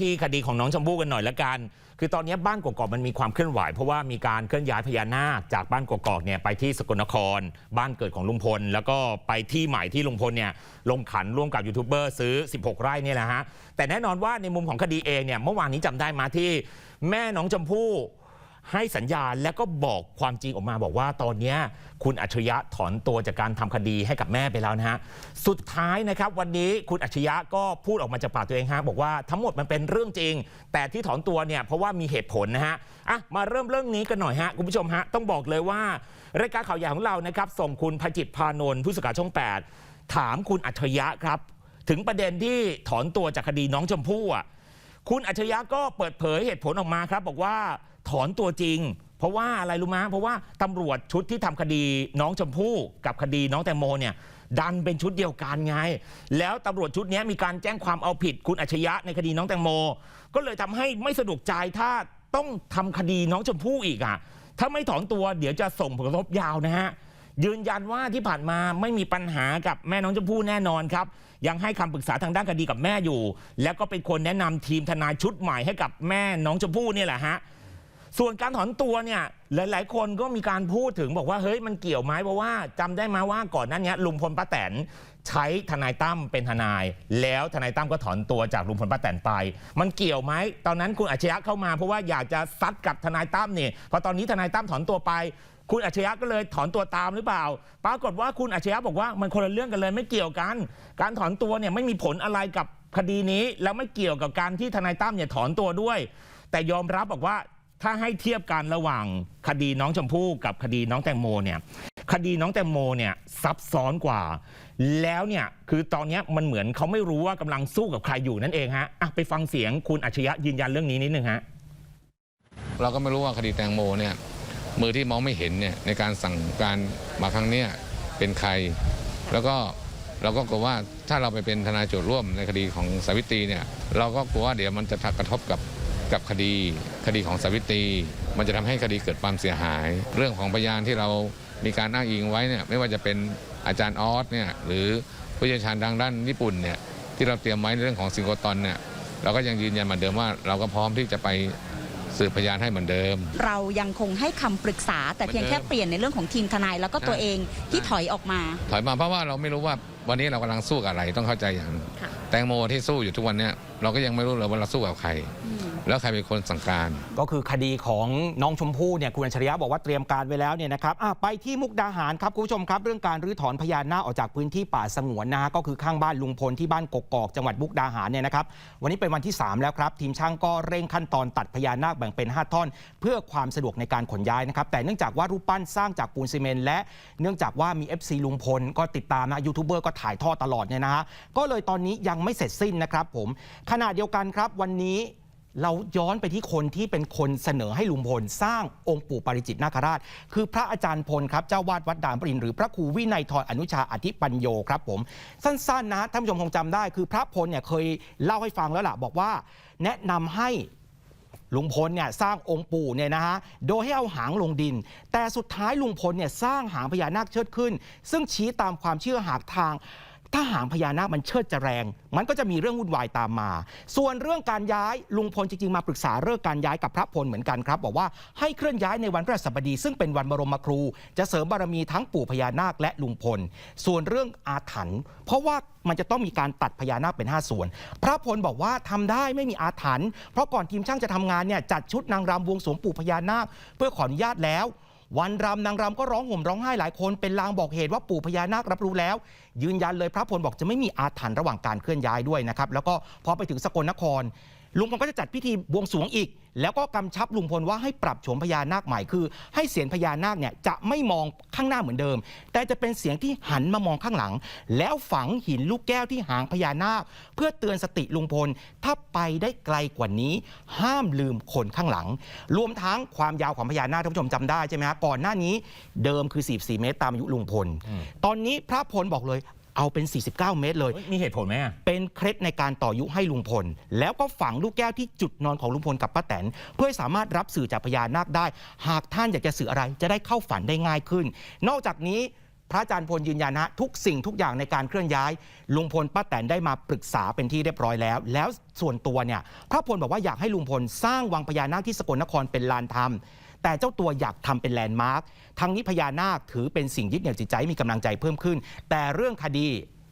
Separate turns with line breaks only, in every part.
ที่คดีของน้องชมพู่กันหน่อยละกัน คือตอนนี้บ้านกกอกมันมีความเคลื่อนไหว เพราะว่ามีการเคลื่อนย้ายพญานาคจากบ้านกกอกเนี่ยไปที่สกลนคร บ้านเกิดของลุงพล แล้วก็ไปที่ใหม่ที่ลุงพลเนี่ยลงขันร่วมกับยูทูบเบอร์ซื้อ 16 ไร่เนี่ยแหละฮะ แต่แน่นอนว่าในมุมของคดีเองเนี่ยเมื่อวานนี้จำได้มาที่แม่น้องชมพู่ ให้สัญญาณแล้วก็บอกความจริงออกมาบอกว่าตอนนี้คุณอัจฉริยะถอนตัวจากการทำคดีให้กับแม่ไปแล้วนะฮะสุดท้ายนะครับวันนี้คุณอัจฉริยะก็พูดออกมาจากปากตัวเองฮะบอกว่าทั้งหมดมันเป็นเรื่องจริง แต่ที่ถอนตัวเนี่ยเพราะว่ามีเหตุผลนะฮะอะมาเริ่มเรื่องนี้กันหน่อยฮะคุณผู้ชมฮะต้องบอกเลยว่ารายการข่าวใหญ่ของเรานะครับส่งคุณพจิตพานนท์ผู้สื่อข่าวช่อง 8 ถามคุณอัจฉริยะครับถึงประเด็นที่ถอนตัวจากคดีน้องชมพู่อะคุณอัจฉริยะก็เปิดเผยเหตุผลออกมาครับ บอกว่า ถอนตัวจริง เพราะว่าอะไรรู้ไหมเพราะว่าตำรวจชุดที่ทำคดีน้องชมพู่กับคดีน้องแตงโมเนี่ยดันเป็นชุดเดียวกันไง แล้วตำรวจชุดนี้มีการแจ้งความเอาผิดคุณอัจฉริยะในคดีน้องแตงโม ก็เลยทำให้ไม่สะดวกใจถ้าต้องทำคดีน้องชมพู่อีกอะถ้าไม่ถอนตัวเดี๋ยวจะส่งผลกระทบยาวนะฮะยืนยันว่าที่ผ่านมาไม่มีปัญหากับแม่น้องชมพู่แน่นอนครับ ยังให้คำปรึกษาทางด้านคดีกับแม่อยู่ แล้วก็เป็นคนแนะนำทีมทนายชุดใหม่ให้กับแม่น้องชมพู่เนี่ยแหละฮะ ส่วนการถอนตัวเนี่ยหลาย ๆ คนก็มีการพูดถึงบอกว่าเฮ้ยมันเกี่ยวไหมเพราะว่าจำได้ไหมว่าก่อนหน้านี้ลุงพลป้าแตนใช้ทนายตั้มเป็นทนาย แล้วทนายตั้มก็ถอนตัวจากลุงพลป้าแตนไป มันเกี่ยวไหมตอนนั้นคุณอัจฉริยะเข้ามาเพราะว่าอยากจะซัดกับทนายตั้มเนี่ยพอตอนนี้ทนายตั้มถอนตัวไป คุณอัจฉริยะก็เลยถอนตัวตามหรือเปล่า ปรากฏว่าคุณอัจฉริยะบอกว่ามันคนละเรื่องกันเลยไม่เกี่ยวกัน การถอนตัวเนี่ยไม่มีผลอะไรกับคดีนี้แล้วไม่เกี่ยวกับการที่ทนายตั้มเนี่ยถอนตัวด้วย แต่ยอมรับบอกว่า ถ้าให้เทียบกันระหว่างคดีน้องชมพู่กับคดีน้องแตงโมเนี่ยคดีน้องแตงโมเนี่ยซับซ้อนกว่า แล้วเนี่ยคือตอนนี้มันเหมือนเขาไม่รู้ว่ากำลังสู้กับใครอยู่นั่นเองฮะอะไปฟังเสียงคุณอัจฉริยะยืนยันเรื่องนี้นิดนึงฮะ
เราก็ไม่รู้ว่าคดีแตงโมเนี่ยมือที่มองไม่เห็นเนี่ยในการสั่งการมาครั้งเนี้ยเป็นใคร แล้วก็เราก็กลัวว่าถ้าเราไปเป็นทนายโจทย์ร่วมในคดีของสาวิตรีเนี่ยเราก็กลัวว่าเดี๋ยวมันจะกระทบกับ กับคดีคดีของสาวิตรี มันจะทำให้คดีเกิดความเสียหาย เรื่องของพยานที่เรามีการอ้างอิงไว้เนี่ยไม่ว่าจะเป็นอาจารย์ออสเนี่ยหรือผู้เชี่ยวชาญทางด้านญี่ปุ่นเนี่ยที่เราเตรียมไว้ในเรื่องของซิงโกรตอนเนี่ยเราก็ยังยืนยันเหมือนเดิมว่า เราก็พร้อมที่จะไปสืบพยานให้เหมือนเดิม
เรายังคงให้คำปรึกษา แต่เพียงแค่เปลี่ยนในเรื่องของทีมทนายแล้วก็ตัวเองที่ถอยออกมา
ถอยมาเพราะว่าเราไม่รู้ว่าวันนี้เรากำลังสู้กับอะไรต้องเข้าใจอย่างหนึ่ง
ค่ะ
แตงโมที่สู้อยู่ทุกวันเนี้ยเราก็ยังไม่รู้เลยว่าเราสู้กับใคร แล้วใครเป็นคนสั่งการ
ก็คือคดีของน้องชมพู่เนี่ยคุณอัจฉริยะบอกว่าเตรียมการไว้แล้วเนี่ยนะครับไปที่มุกดาหารครับคุณผู้ชมครับ เรื่องการรื้อถอนพญานาคออกจากพื้นที่ป่าสงวนนะฮะก็คือข้างบ้านลุงพลที่บ้านกกอกจังหวัดมุกดาหารเนี่ยนะครับวันนี้เป็นวันที่ 3 แล้วครับ ทีมช่างก็เร่งขั้นตอนตัดพญานาคแบ่งเป็น 5 ท่อน เพื่อความสะดวกในการขนย้ายนะครับแต่เนื่องจากว่ารูปปั้นสร้างจากปูนซีเมนต์และเนื่องจากว่ามี FC ลุงพลก็ติดตามนะยูทูบเบอร์ก็ถ่ายทอดตลอดเนี่ยนะฮะก็เลยตอนนี้ยังไม่เสร็จสิ้นนะครับผมขณะเดียวกันครับวันนี้ เราย้อนไปที่คนที่เป็นคนเสนอให้ลุงพล สร้างองค์ปู่ปาริจิตนาคราช คือพระอาจารย์พลครับเจ้าวาดวัดด่านปรินหรือพระครูวินัยทรอนุชาอธิปัญโยครับผม สั้นๆนะท่านผู้ชมคงจำได้ คือพระพลเนี่ยเคยเล่าให้ฟังแล้วล่ะ บอกว่า แนะนำให้ลุงพลเนี่ยสร้างองค์ปู่เนี่ยนะฮะ โดยให้เอาหางลงดิน แต่สุดท้ายลุงพลเนี่ยสร้างหางพญานาคเชิดขึ้น ซึ่งชี้ตามความเชื่อหากทาง ถ้าหางพญานาคมันเชิดจะแรง มันก็จะมีเรื่องวุ่นวายตามมา ส่วนเรื่องการย้ายลุงพลจริงๆมาปรึกษาเรื่องการย้ายกับพระพลเหมือนกันครับ บอกว่าให้เคลื่อนย้ายในวันพระศัสบดี ซึ่งเป็นวันบรมครู จะเสริมบารมีทั้งปู่พญานาคและลุงพล ส่วนเรื่องอาถรรพ์เพราะว่ามันจะต้องมีการตัดพญานาคเป็น 5 ส่วน พระพลบอกว่าทำได้ไม่มีอาถรรพ์เพราะก่อนทีมช่างจะทำงานเนี่ยจัดชุดนางรำบวงสวงปู่พญานาค เพื่อขออนุญาตแล้ว วันรำนางรำก็ร้องห่มร้องไห้หลายคนเป็นลางบอกเหตุว่าปู่พญานาครับรู้แล้ว ยืนยันเลยพระพลบอกจะไม่มีอาถรรพ์ระหว่างการเคลื่อนย้ายด้วยนะครับแล้วก็พอไปถึงสกลนคร ลุงพลก็จะจัดพิธีบวงสรวงอีก แล้วก็กำชับลุงพลว่าให้ปรับโฉมพญานาคใหม่คือ ให้เสียงพญานาคเนี่ยจะไม่มองข้างหน้าเหมือนเดิม แต่จะเป็นเสียงที่หันมามองข้างหลัง แล้วฝังหินลูกแก้วที่หางพญานาค เพื่อเตือนสติลุงพล ถ้าไปได้ไกลกว่านี้ ห้ามลืมคนข้างหลัง รวมทั้งความยาวของพญานาคท่านผู้ชมจำได้ใช่ไหมฮะก่อนหน้านี้เดิมคือ 44 เมตรตามอายุลุงพล ตอนนี้พระพลบอกเลย เอาเป็น 49 เมตรเลย
เฮ้ยมีเหตุผลไหมอะ
เป็นเคล็ดในการต่อยุให้ลุงพล แล้วก็ฝังลูกแก้วที่จุดนอนของลุงพลกับป้าแตน เพื่อให้สามารถรับสื่อจากพญานาคได้ หากท่านอยากจะสื่ออะไรจะได้เข้าฝันได้ง่ายขึ้น นอกจากนี้พระอาจารย์พลยืนยันนะทุกสิ่งทุกอย่างในการเคลื่อนย้าย ลุงพลป้าแตนได้มาปรึกษาเป็นที่เรียบร้อยแล้ว แล้วส่วนตัวเนี่ยพระพลบอกว่าอยากให้ลุงพลสร้างวังพญานาคที่สกลนครเป็นลานธรรม แต่เจ้าตัวอยากทำเป็นแลนด์มาร์คทั้งนี้พญานาคถือเป็นสิ่งยึดเหนี่ยวจิตใจมีกำลังใจเพิ่มขึ้น แต่เรื่องคดี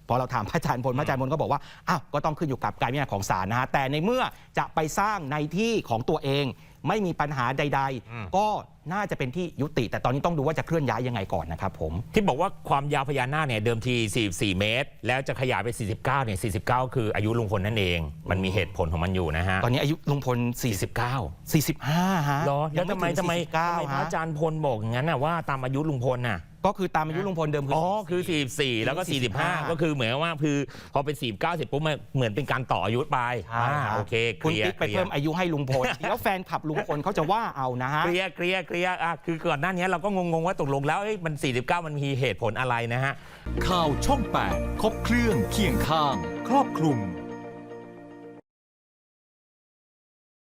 พอเราถามพระอาจารย์พลพระอาจารย์พลก็บอกว่าอ้าวก็ต้องขึ้นอยู่กับการพิจารณาของศาลนะฮะแต่ในเมื่อจะไปสร้างในที่ของตัวเอง ไม่มีปัญหาใด
อืม
ๆ ก็น่าจะเป็นที่ยุติ แต่ตอนนี้ต้องดูว่าจะเคลื่อนย้ายยังไงก่อนนะครับผม
ที่บอกว่าความยาวพญานาคเนี่ยเดิมที 44 เมตร แล้วจะขยายไป 49 เนี่ย 49 คืออายุลุงพลนั่นเอง มันมีเหตุผลของมันอยู่นะฮะ
ตอนนี้อายุลุงพล
49
40 45ฮะ
เหรอแล้วทำไม
ยัง
ทำไม
ถึง
ทำไม
49
พระ
ฮะ
อาจารย์พลบอกอย่างนั้นน่ะว่าตามอายุลุงพลน่ะ
ก็คือตามอายุลุงพลเดิมคือ
อ๋อ
44
คือ 44 แล้วก็45
45
ก็คือเหมือนว่าคือพอเป็น 49 เสร็จปุ๊บมันเหมือนเป็นการต่ออายุไป
ใช่
อ่า
รับ
โอเคเค
คุณ
ลียร์
ติ๊กไป
เคลีย
เพิ่
ร์
มอายุให้ลุงพลเดี๋ยวแฟนขับลุงพลเขาจะว่าเอานะฮะ
เคลียร์เคลียร์เคลียร์อะคือก่อนหน้านี้เราก็งงๆว่าตกลงแล้วเอ้ยมัน 49 มันมีเหตุผลอะไรนะฮะ
ข่าวช่อง 8 ครบเครื่องเคียงข้าง ครอบคลุม